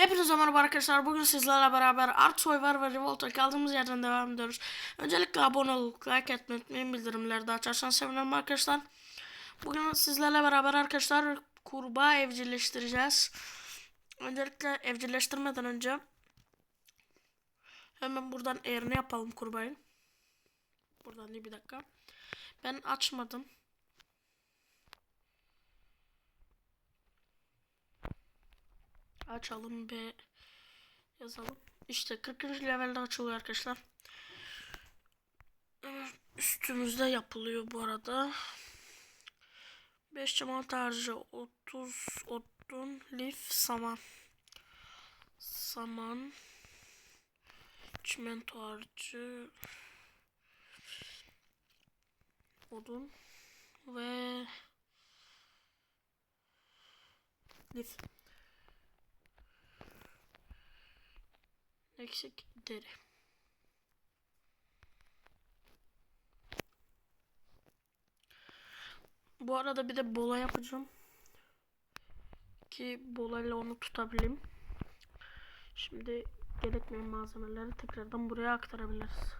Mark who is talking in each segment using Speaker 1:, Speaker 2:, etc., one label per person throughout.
Speaker 1: Hepinize merhaba arkadaşlar. Bugün sizlerle beraber Art Survivor ve Revolt'a kaldığımız yerden devam ediyoruz. Öncelikle abone olup like etmeyi unutmayın. Bildirimleri de açarsanız sevinirim arkadaşlar. Bugün sizlerle beraber arkadaşlar kurbağa evcilleştireceğiz. Öncelikle evcilleştirmeden önce hemen buradan eğrini yapalım kurbağayı. Buradan bir dakika. Ben açmadım. Açalım ve yazalım. İşte 40. levelde açılıyor arkadaşlar. Evet, Üstümüzde yapılıyor bu arada. 5 cemaat harcı 30 odun lif saman. Saman. Çimento harcı. Odun. Ve lif. Eksik deri. Bu arada bir de bola yapacağım. Ki bolayla onu tutabileyim. Şimdi gerekmeyen malzemeleri tekrardan buraya aktarabiliriz.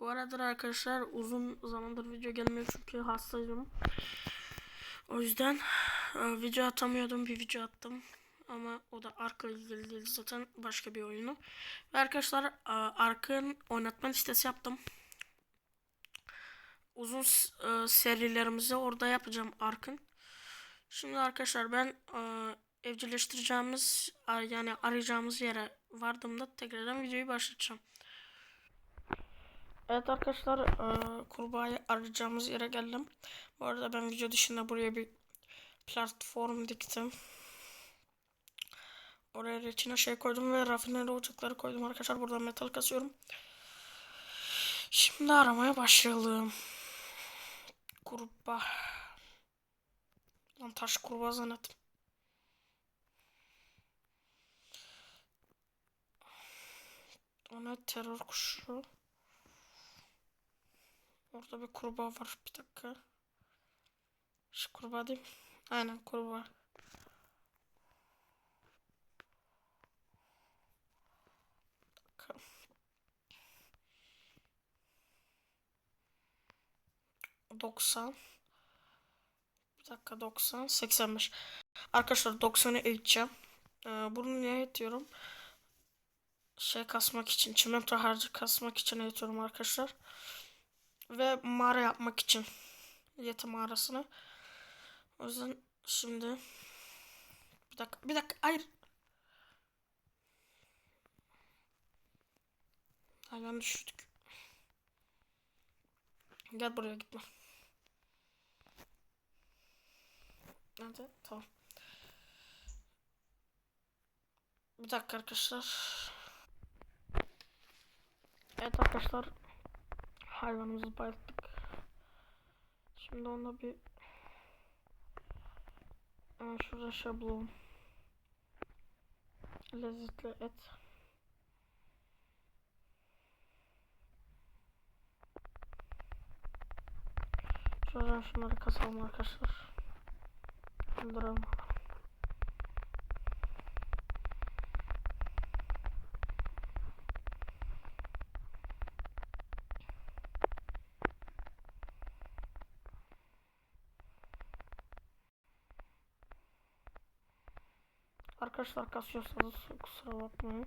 Speaker 1: Bu arada arkadaşlar uzun zamandır video gelmiyor çünkü hastaydım. O yüzden video atamıyordum bir video attım. Ama o da Ark'la ilgili değil zaten başka bir oyunu. Ve arkadaşlar e, Ark'ın oynatma listesi yaptım. Uzun e, serilerimizi orada yapacağım Ark'ın. Şimdi arkadaşlar ben e, evcilleştireceğimiz yani arayacağımız yere vardığımda tekrardan videoyu başlatacağım. Evet arkadaşlar kurbağayı arayacağımız yere geldim. Bu arada ben video dışında buraya bir platform diktim. Oraya reçine şey koydum ve rafineri ocakları koydum arkadaşlar. Buradan metal kasıyorum. Şimdi aramaya başlayalım. Kurbağa. Lan taş kurbağa zannettim. O ne terör kuşu. Orada bir kurbağa var. Bir dakika. Şu kurbağa değil mi? Aynen kurbağa. Doksan. Bir dakika 90. 85. Arkadaşlar 90'ı eğiteceğim. Ee, bunu niye eğitiyorum? Şey kasmak için. Çimento harcı kasmak için eğitiyorum arkadaşlar. Ve mağara yapmak için. Yeti mağarasını. O yüzden şimdi bir dakika bir dakika hayır. Hayvan düşürdük. Gel buraya gitme. Hadi tamam. Bir dakika arkadaşlar. Evet arkadaşlar. Hayvanımızı bayılttık. Şimdi ona bir А что за шаблон? Лезет ли это? Что за шмарка-салмарка? Что ж? Драма. Arkadaşlar kasıyorsanız kusura bakmayın.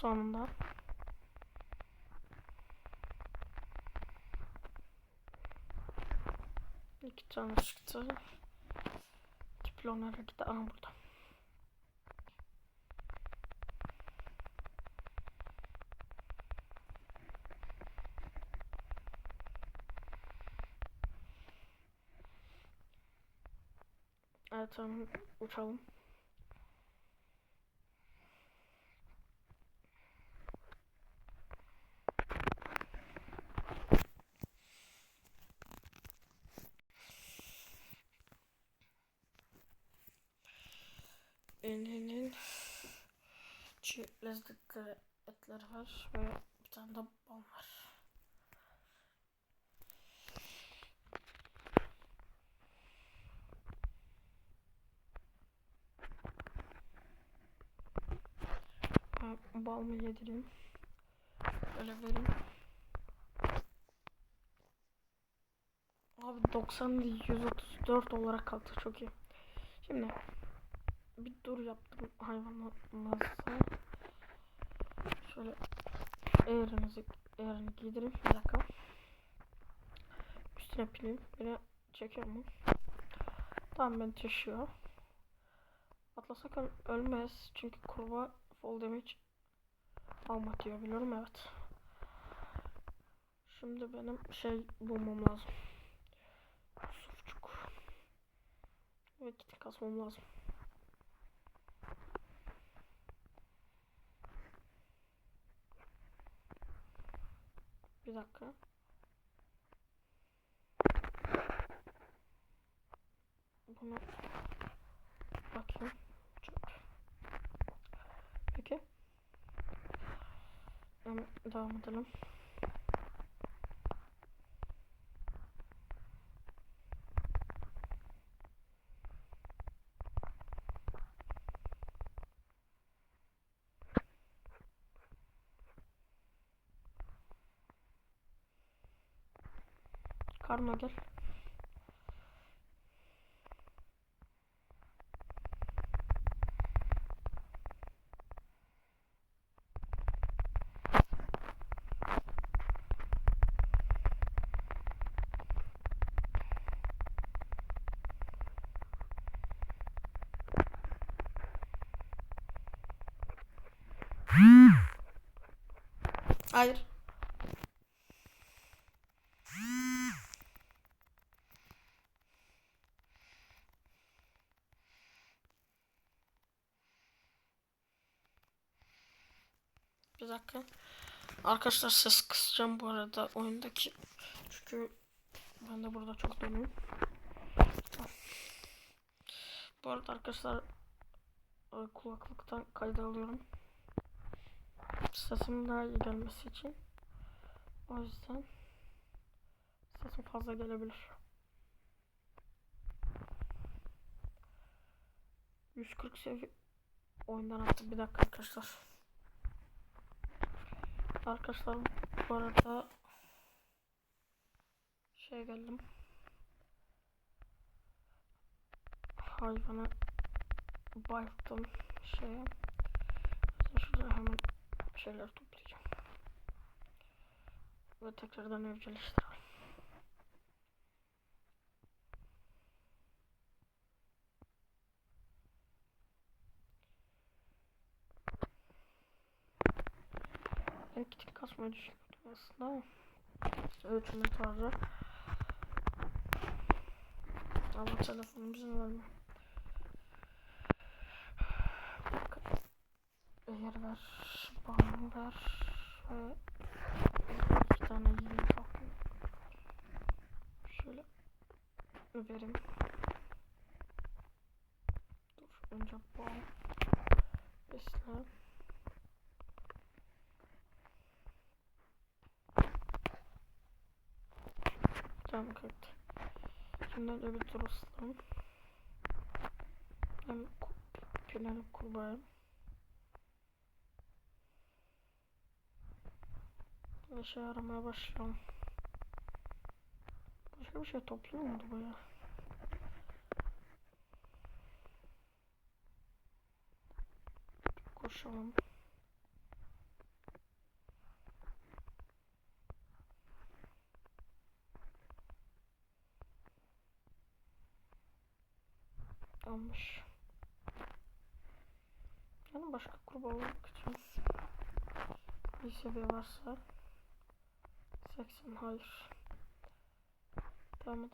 Speaker 1: Sonunda. İki tane çıktı. Diplomlara gitti. Aha burada. Evet tamam uçalım. Lezzetli etler var ve bir tane de bal var. Bal mı yedireyim? Böyle vereyim. Abi 90 değil 134 olarak kalktı çok iyi. Şimdi bir dur yaptım hayvanlarımızı. Şöyle eğrinizi eğrini giydireyim bir dakika. Üstüne pileyim. Beni çekiyor mu? Tamam ben taşıyor. Atlasak öl- ölmez çünkü kurbağa fall damage alma diyor biliyorum evet. Şimdi benim şey bulmam lazım. Sufçuk. Ve kiti kasmam lazım. Bir dakika. Bunu bakayım. Çöp. Peki. Devam edelim. Karma gel. Hayır. Bir dakika. Arkadaşlar ses kısacağım bu arada oyundaki. Çünkü ben de burada çok dönüyorum. Bu arada arkadaşlar e, kulaklıktan kayda alıyorum. Sesim daha iyi gelmesi için. O yüzden sesim fazla gelebilir. 140 seviye oyundan attım. Bir dakika arkadaşlar. Arkadaşlar bu arada şey geldim. Hayvana bayıldım şeye. Şurada hemen şeyler toplayacağım. Ve tekrardan evcilleştirelim. Ben kasmayı düşünüyordum aslında ölçümü tarzı. Ama telefonum izin vermiyor. Bir dakika. Eğer ver, bana ver ve iki tane yiyeyim kalkayım. Şöyle vereyim. Dur önce bal besle. Isıtalım. Hem planı kurbağayım. Ve şey aramaya başlıyorum. Başka bir şey topluyor muydu bu ya? Koşalım. Seviye varsa 80 hayır. Devam.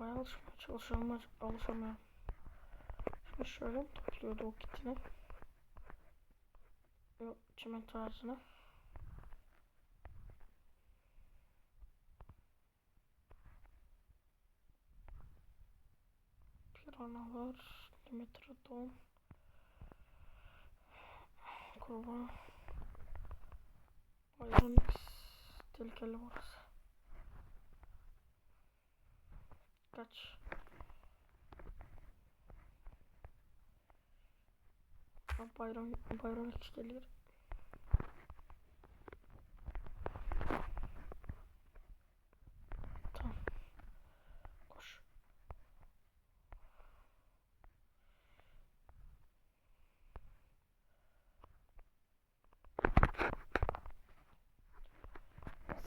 Speaker 1: Arabaya alışmaya çalışıyorum alışamıyorum. Şimdi şöyle topluyordu o kitini? Yok çimento ağacına. Piranalar, Dimetrodon, Kurban, Ironix, tehlikeli burası. Kaç? Bayram, bayram X geliyor. Tamam. Koş.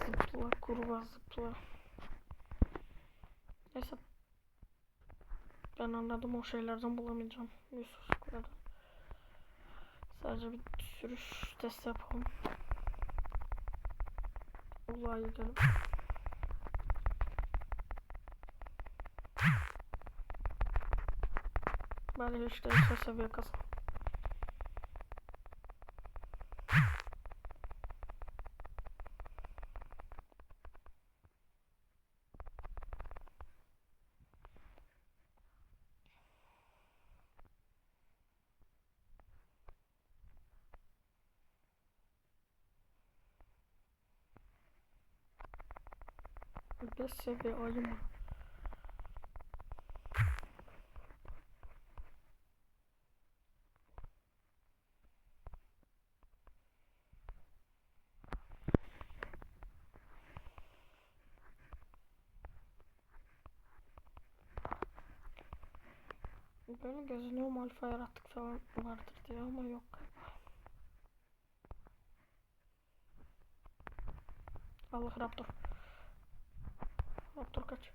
Speaker 1: Zıpla kurbağa zıpla. Neyse. Ben anladım o şeylerden bulamayacağım. Yusuf'lardan. Sadece bir sürüş test yapalım. Uluğa gidelim. Hiç değilse seviye kazan. Beş seviye ayı Böyle gözünüyorum alfa yarattık falan vardır diye ama yok. Allah Raptor. Raptor kaç.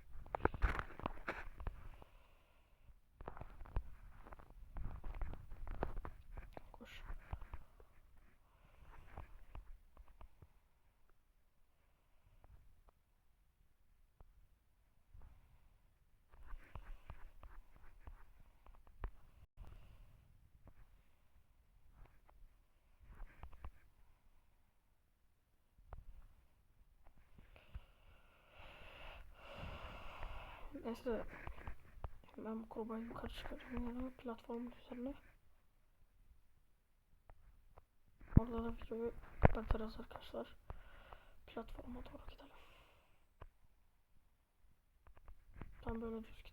Speaker 1: Koş. Neyse ben bu kurbağayı yukarı yine platformun üzerine. Orada da videoyu kapatırız arkadaşlar. Platforma doğru gidelim. Tam böyle düz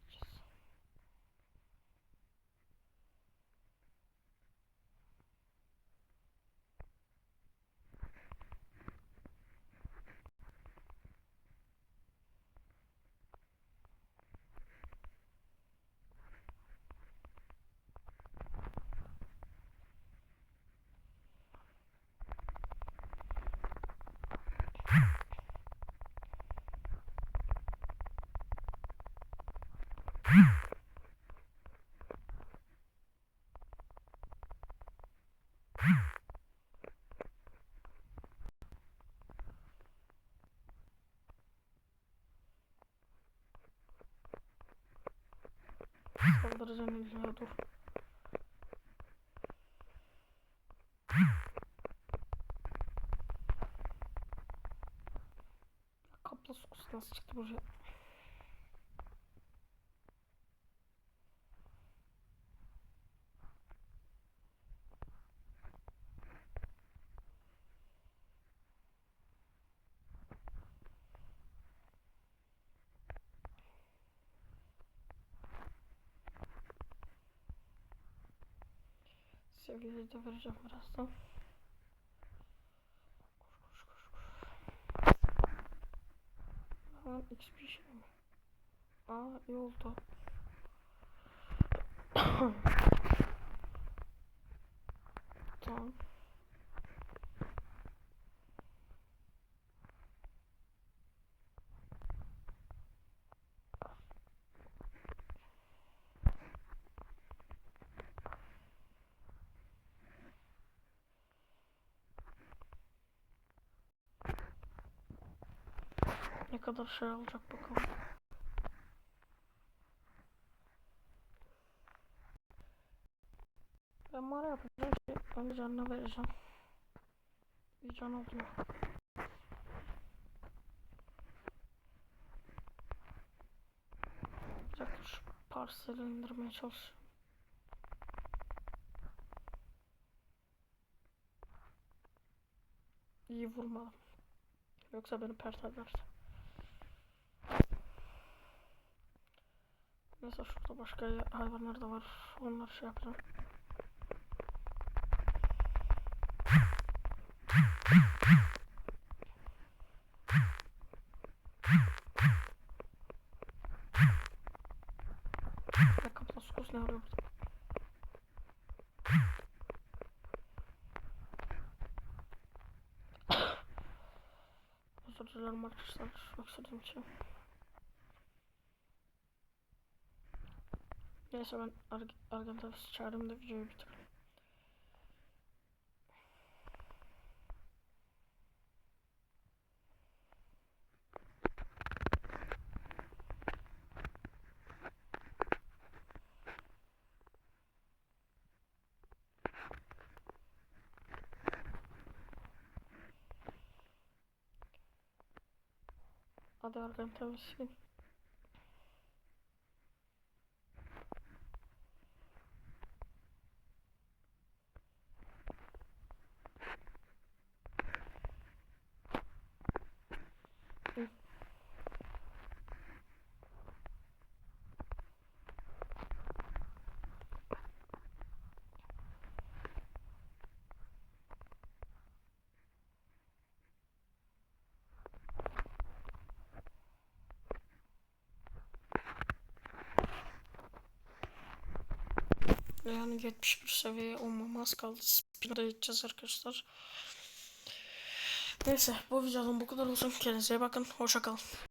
Speaker 1: gideceğiz. Saldıracağım illa dur. Kapla sukusu nasıl çıktı buraya? Seviyeyi de vereceğim birazdan. Koş koş koş koş. Lan XP şey mi? Aa iyi oldu. tamam. Ne kadar şey olacak bakalım. Ben mağara yapacağım ki şey önce canına vereceğim. Bir can oldu. Zaten şu parseli indirmeye çalışıyorum. İyi vurmadım. Yoksa beni pert ederdi. Neyse şurada başka hayvanlar da var. Onları şey yapacağım. Dakika Moskos ne arıyor burada? Özür dilerim arkadaşlar. Öksürdüğüm için. Neyse ben Ar Argentavis çağırayım da videoyu bitirelim. Hadi Argentavis'in. Yani 71 seviye olmamaz kaldı. Spinner'a gideceğiz arkadaşlar. Neyse bu videonun bu kadar olsun. Kendinize bakın. Hoşça kalın.